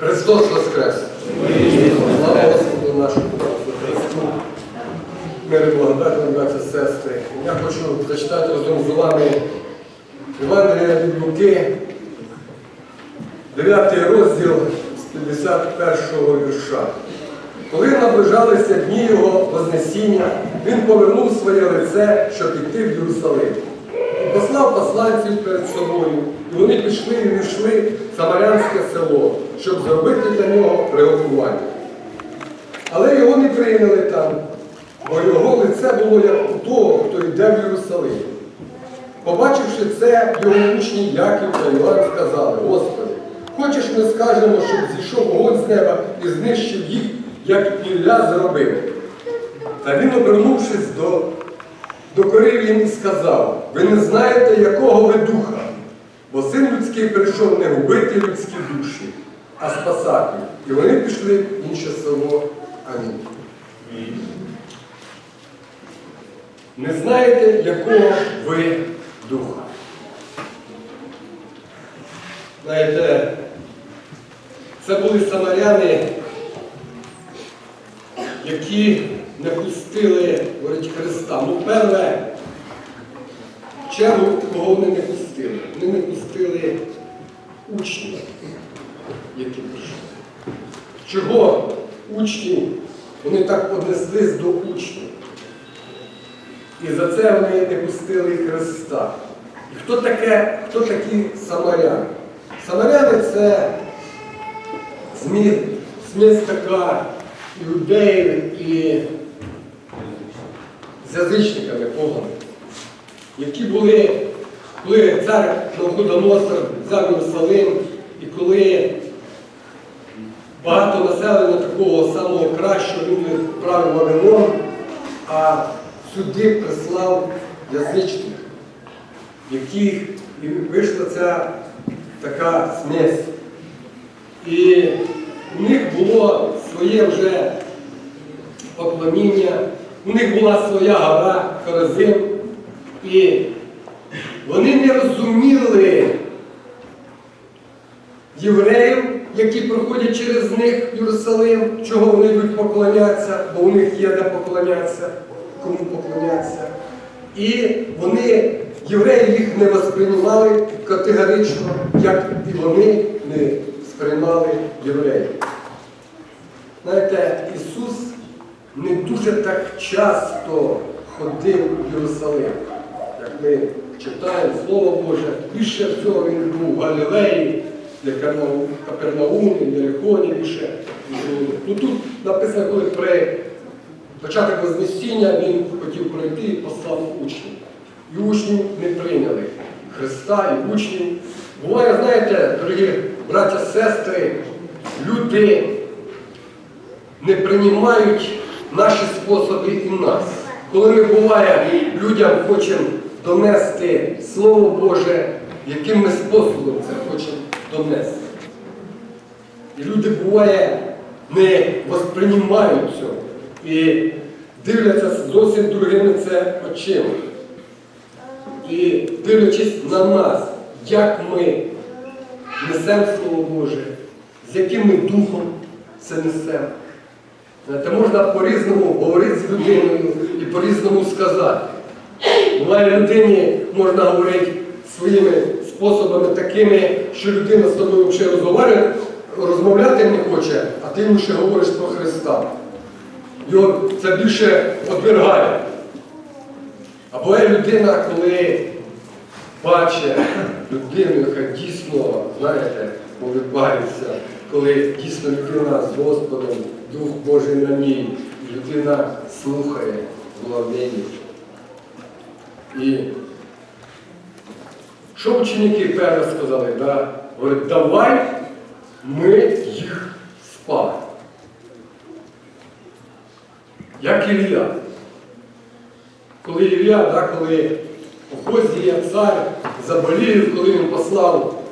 Христос Воскрес! Слава Господу нашому Христу! Мир і благодать вам, браті і сестри. Я хочу зачитати разом з вами Євангелія від Луки, 9 розділ з 51 вірша. Коли наближалися дні його Вознесіння, він повернув своє лице, щоб іти в Єрусалим. Послав посланців перед собою, і вони пішли і в Самарянське село, щоб зробити для нього приготування. Але його не прийняли там, бо його лице було як у того, хто йде в Єрусалим. Побачивши це, його учні Яків та Іван сказали, Господи, хочеш ми скажемо, щоб зійшов вогонь з неба і знищив їх, як Ілля зробив. Та він, обернувшись до, докорив їм сказав, ви не знаєте, якого ви духа, бо син людський прийшов не губити людські душі, а спасати. І вони пішли в інше село. Амінь. Не знаєте, якого ви духа. Знаєте, це були самаряни, які не пустили, говорить, Христа. Ну, перше, чергу, кого вони не пустили. Учнів, які прийшли. Чого учні? Вони так поднеслись до учнів. І за це вони не пустили Христа. І хто, таке, хто такі самаряни? Самаряни це зміст, зміст така іудеїв і з язичниками поганих, які були, коли цар Навходоносор взяв Єрусалим, і коли багато населення такого самого кращого він відправив в Вавилон, а сюди прислав язичників, яких і вийшла ця така смесь. І у них було своє вже поклоніння, у них була своя гора Хорозим, і вони не розуміли євреїв, які проходять через них Єрусалим, чого вони йдуть поклонятися, бо у них є де поклонятися, кому поклонятися. І вони, євреї, їх не восприймали категорично, як і вони не сприймали євреїв. Знаєте, Ісус не дуже так часто ходив в Єрусалим, як ми читаємо Слово Боже, більше всього він був в Галілеї, для Капернаумі, Єрихоні, більше. Ну тут написано, коли при початок Вознесіння він хотів пройти і послав учнів. І учні не прийняли Христа і учнів. Буває, знаєте, дорогі браття, сестри, люди не приймають наші способи і нас. Коли ми буває, людям хочемо донести Слово Боже, яким ми способом це хочемо донести. І люди буває не восприймають цього і дивляться зовсім другими це очима. І дивлячись на нас, як ми несемо Слово Боже, з яким ми духом це несемо. Знаєте, можна по-різному говорити з людиною і по-різному сказати. Буває людині можна говорити своїми способами такими, що людина з тобою взагалі розмовляє, розмовляти не хоче, а ти йому ще говориш про Христа. Його це більше одвергає. А буває людина, коли бачить людину, яка дійсно, знаєте, повибається, коли дійсно людина з Господом, Дух Божий на ній, людина слухає благовіння. І що ученики перше сказали? Да? Говорять, давай ми їх спали. Як Ілля. Коли Ілля, да, коли Охозія, цар заболів, коли він послав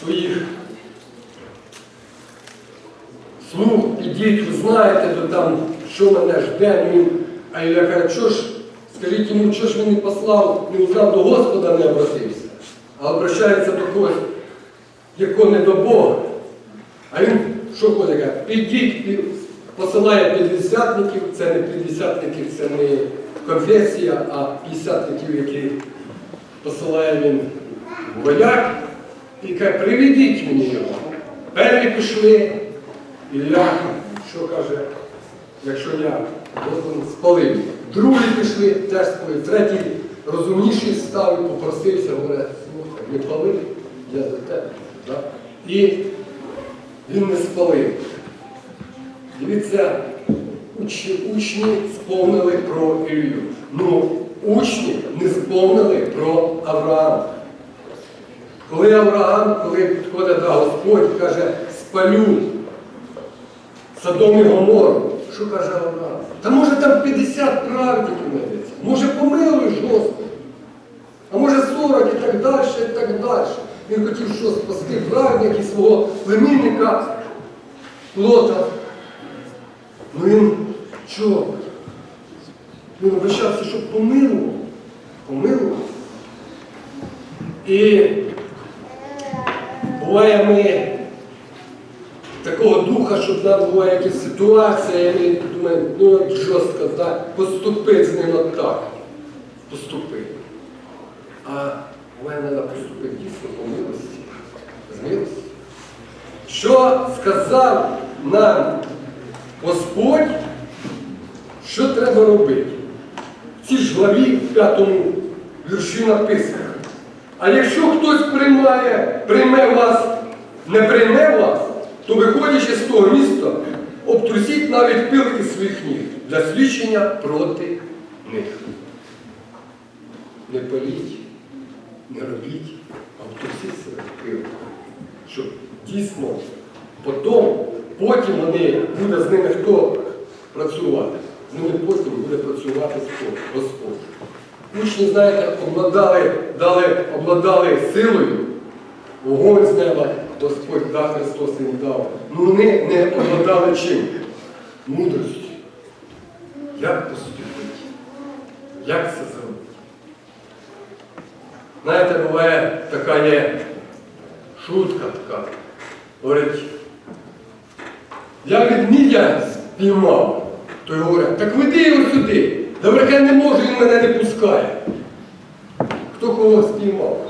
своїх слуг, ідіть, ви знаєте, то там, що мене жде, він, а Ілля каже, що ж, скажіть йому, що ж він не послав, не узнав до Господа, не обратився, а обращається до когось, якого не до Бога. А він що каже, Підіть, пі- посилає п'ятдесятників, це не п'ятдесятників, це не конфесія, а п'ятдесятників, які посилає він вояк, і каже, приведіть мені його. Перві пішли, Ілля, що каже, якщо я должен спалив. Другі пішли, теж спалив. Третій розумніший став і попросився, говорить, слухай, не пали, я за тебе. Да? І він не спалив. Дивіться, учні, учні сповнили про Ілью. Ну, учні не сповнили про Авраама. Коли Авраам, коли підходить до Господь, каже, спалю Содом і Гомору, що каже Авраам? Та може там 50 праведників знайдеться, може помилуєш Господи, а може 40 і так далі, і так далі. Він хотів що спасти праведника і свого племінника Лота. Ну він що? Він обращався, щоб помилував. Помилував. І буває ми такого духа, щоб нам була якась ситуація, ми думаємо, ну от жорстко, так, поступи з ним отак. Поступи. А буває треба поступити дійсно по милості. З милості. Що сказав нам Господь, що треба робити? В цій ж главі в п'ятому вірші написано. А якщо хтось приймає, прийме вас, не прийме вас, то виходячи з того міста, обтрусіть навіть пил із своїх ніг для свідчення проти них. Не паліть, не робіть, а обтрусіть себе пил. Щоб дійсно потім, потім вони буде з ними хто працювати. З ними потім буде працювати? Господь. Учні, знаєте, обладали, дали, обладали силою, вогонь з неба, Господь дав Христос їм дав. Ну вони не обладали чим? Мудростю. Як поступити? Як це зробити? Знаєте, буває така є шутка така. Говорить, я ведмідя спіймав. Той говорить, так веди його сюди. Добре, я не можу, він мене не пускає. Хто кого спіймав?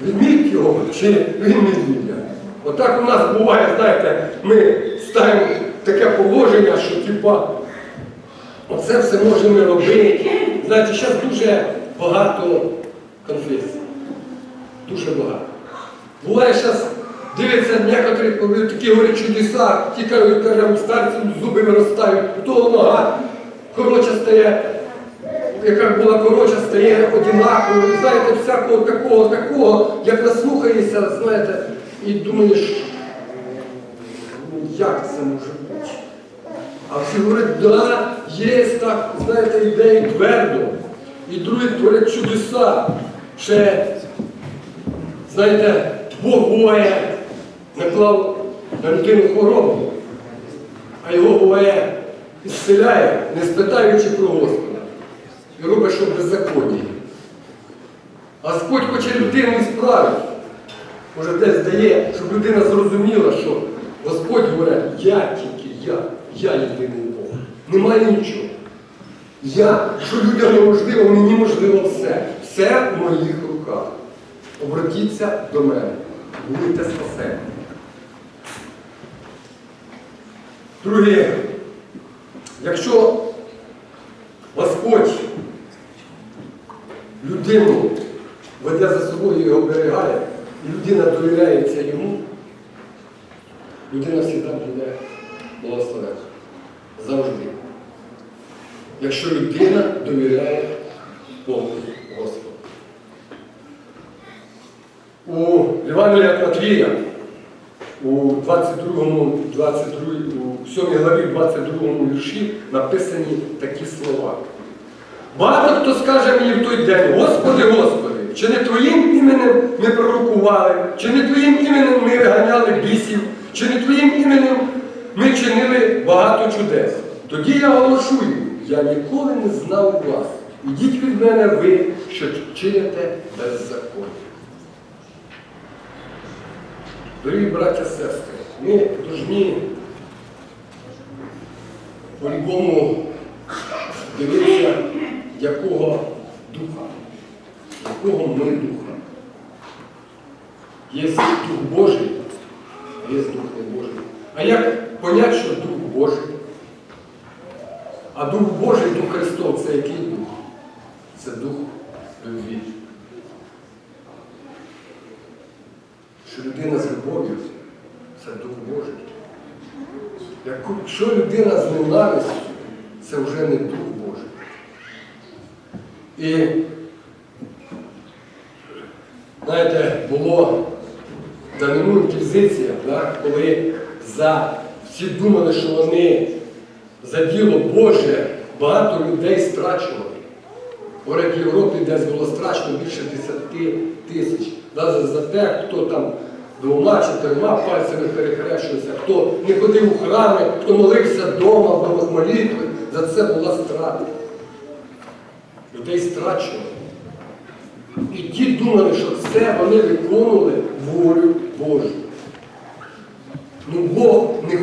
Ведмідь його чи він медвідя? Отак у нас буває, знаєте, ми ставимо таке положення, що типа оце все можемо робити. Знаєте, зараз дуже багато конфесій. Дуже багато. Буває зараз, дивиться некоторі, такі говорять чудеса, ті кажуть, старці зуби виростають, того нога коротша стає, яка була коротша, стає одинаково. І знаєте, всякого такого, такого, як наслухаєшся, знаєте, і думаєш, ну як це може бути? А всі говорять, да, є так, знаєте, ідеї твердо. І другі творять чудеса. Ще Знаєте, буває наклав на людину хворобу, а його буває ісцеляє, не спитаючи про Господа. І робить, що беззаконні. Господь хоче людину ісправити. Може, десь дає, щоб людина зрозуміла, що Господь говорить, я тільки я, я єдиний Бог. Немає нічого. Я, що людям неможливо, мені можливо все. Все в моїх руках. Обратіться до мене, будете спасені. Друге, якщо Господь людину веде за собою і оберігає, і людина довіряється йому, людина завжди буде благословена. Завжди. Якщо людина довіряє Богу Господу. У Євангелія Матвія у 22, 22, у 7 главі 22 вірші написані такі слова. Багато хто скаже мені в той день, Господи, Господи, чи не Твоїм іменем ми пророкували, чи не Твоїм іменем ми виганяли бісів, чи не Твоїм іменем ми чинили багато чудес. Тоді я оголошую, я ніколи не знав вас. Ідіть від мене ви, що чините беззаконня. Дорогі браття сестри, ми повинні по-любому дивитися, якого духа, якого ми духа. Є Дух Божий, а є Дух не Божий. А як понять, що Дух Божий? А Дух Божий, Дух Христов це який дух? Це дух любві. Що людина з любов'ю це Дух Божий. Якщо людина з ненавистю, це вже не Дух. І, знаєте, було в давнину інквізиція, да, коли за, всі думали, що вони за діло Боже багато людей страчували. Говорять, в Європі десь було страшно більше 10 тисяч. Да, за, те, хто там двома чи трьома пальцями перехрещувався, хто не ходив у храми, хто молився вдома, в домах молитви, за це була страта. Людей страчували. І ті думали, що це вони виконували волю Божу. Ну Бог не,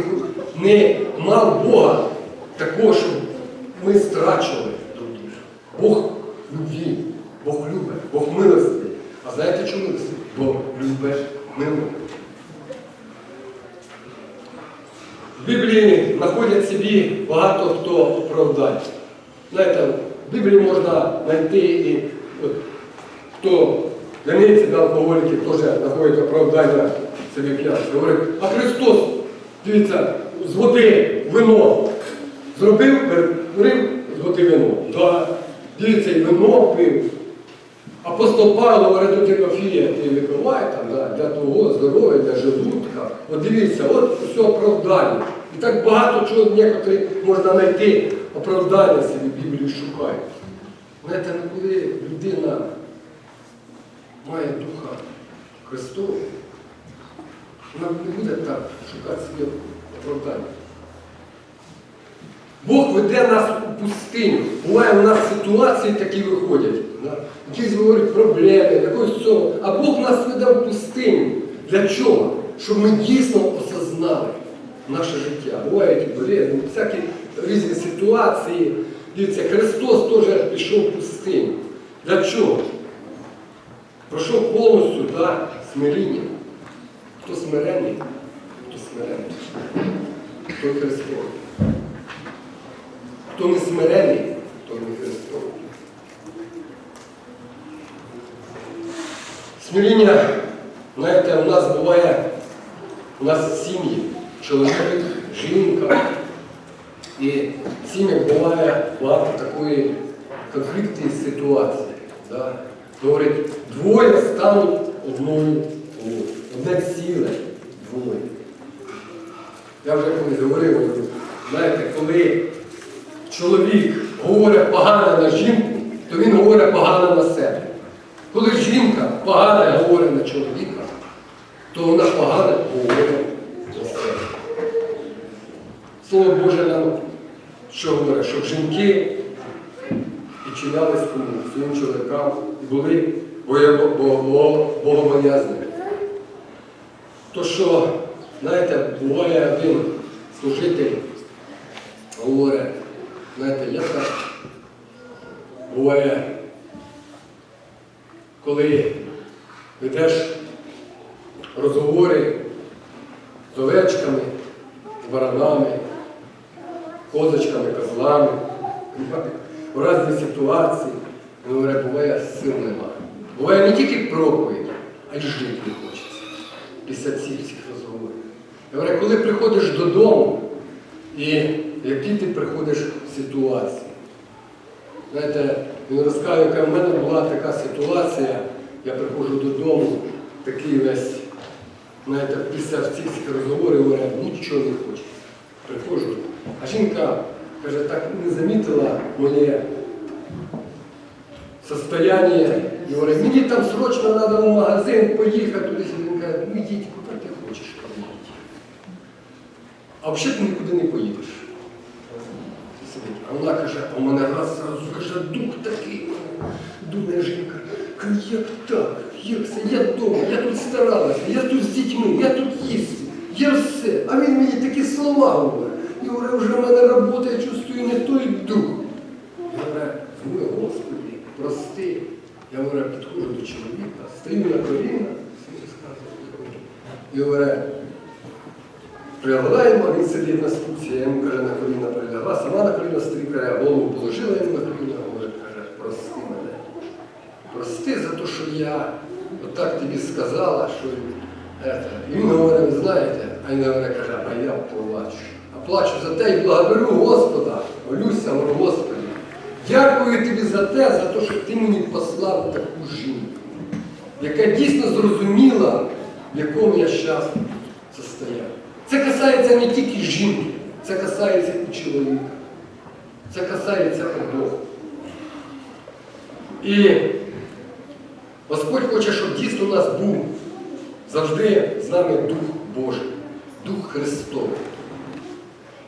не мав Бога такого, щоб ми страчували друг друга. Бог любві, Бог любить, Бог милостивий. А знаєте чому милостивий? Бо любить мило. В Біблії знаходять собі багато хто оправдань. Знаєте, в Біблії можна знайти і хто ляниці до алкоголіки теж знаходять оправдання собі п'янства. Говорить, а Христос, дивіться, з води вино зробив, перетворив з води вино. Да. Дивіться, і вино пив. Апостол Павло говорить до Тимофія, ти випивай там, да, для того здоров'я, для желудка. От дивіться, от все оправдання. І так багато чого некоторі можна знайти оправдання собі в Біблії шукають. Знаєте, ну коли людина має Духа Христового, вона не буде так шукати собі оправдання. Бог веде нас у пустиню. Буває у нас ситуації такі виходять. Якісь говорять проблеми, якось цього. А Бог нас веде в пустиню. Для чого? Щоб ми дійсно осознали наше життя. Бувають болезні, всякі різні ситуації. Дивіться, Христос теж пішов в пустиню. Для чого? Пройшов повністю да, смиріння. Хто смирений, хто смирений, той Христос. Хто не смирений, то не Христос. Смиріння, знаєте, у нас буває, у нас сім'ї, чоловік, жінка. І в буває багато такої конфліктної ситуації. Да? Говорить, двоє стануть одною, одне ціле двоє. Я вже колись говорив, знаєте, коли чоловік говорить погане на жінку, то він говорить погане на себе. Коли жінка погане говорить на чоловіка, то вона погане говорить. Слово Боже нам що говорить, щоб жінки підчинялись кому, своїм чоловікам і були богобоязними. То що, знаєте, буває один служитель, говорить, знаєте, я так буває, коли ведеш розговори з овечками, з баранами, козочками, козлами, у різні ситуації, він говорить, буває сил немає. Буває не тільки проповідь, а й жити не хочеться після цих всіх розговорів. Я говорю, коли приходиш додому, і які ти приходиш в ситуації. Знаєте, він розказує, яка в мене була така ситуація, я приходжу додому, такий весь, знаєте, після всіх розговорів говорю, нічого не хочеться. Приходжу. А жінка каже, так не замітила моє состояние. І говорить, мені там срочно треба в магазин поїхати туди. Він каже, ну йдіть, куди ти хочеш, поїдь. А взагалі ти нікуди не поїдеш. А вона каже, а в мене раз зразу каже, дух такий. Думає жінка, як так? Юрсе, я вдома, я тут старалася, я тут з дітьми, я тут їсти, я все. А він мені такі слова говорить. І говорить, вже в мене робота, я чувствую не той дух. Я говорю, змилуй, Господи, прости. Я говорю, підходжу до чоловіка, стою на коліна. І говорю, Прилягаємо, він сидить на ступці, я йому каже, на коліна прилягла, сама на коліна каже, голову положила йому на коліна, говорить, каже, прости мене. Прости за те, що я отак тобі сказала, що это. І він говорить, знаєте, а він говорить, каже, а я плачу. Плачу за те і благодарю Господа. Молюся, говорю, Господи. Дякую тобі за те, за те, що ти мені послав таку жінку, яка дійсно зрозуміла, в якому я зараз состоянні. Це касається не тільки жінки, це касається і чоловіка. Це касається обох. І Господь хоче, щоб дійсно у нас був завжди з нами Дух Божий, Дух Христовий.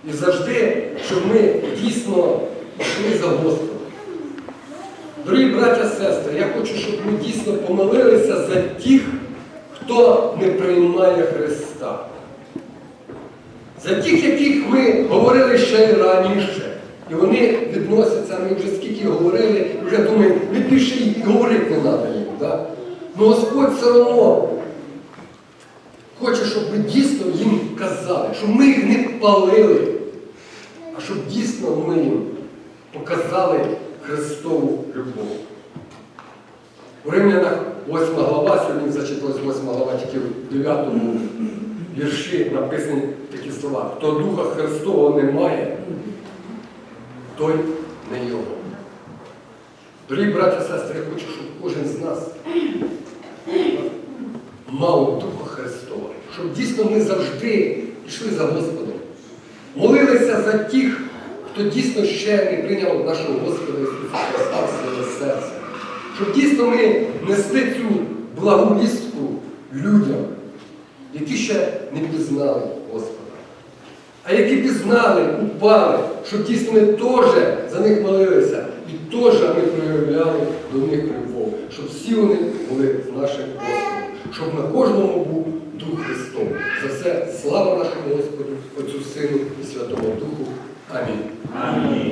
І завжди, щоб ми дійсно йшли за Господом. Дорогі браття і сестри, я хочу, щоб ми дійсно помолилися за тих, хто не приймає Христа. За тих, яких ми говорили ще й раніше. І вони відносяться, ми вже скільки говорили, вже думаємо, ми більше і говорити не треба їм. Да? Ну Господь все одно хоче, щоб ми дійсно їм казали, щоб ми їх не палили, а щоб дійсно ми їм показали Христову любов. У Римлянах 8 глава, сьогодні зачиталась 8 глава, тільки в 9 вірші написані такі слова. Хто Духа Христового не має, той не його. Дорогі браті і сестри, я хочу, щоб кожен з нас мав Христова, щоб дійсно ми завжди йшли за Господом. Молилися за тих, хто дійсно ще не прийняв нашого Господа Ісуса Христа в своє серце. Щоб дійсно ми несли цю благу вістку людям, які ще не пізнали Господа. А які пізнали, упали, щоб дійсно ми теж за них молилися і теж ми проявляли до них любов, щоб всі вони були з нашим Господом, щоб на кожному був Дух Христов. За все слава нашому Господу, Отцю Сину і Святому Духу. Амінь. Амінь.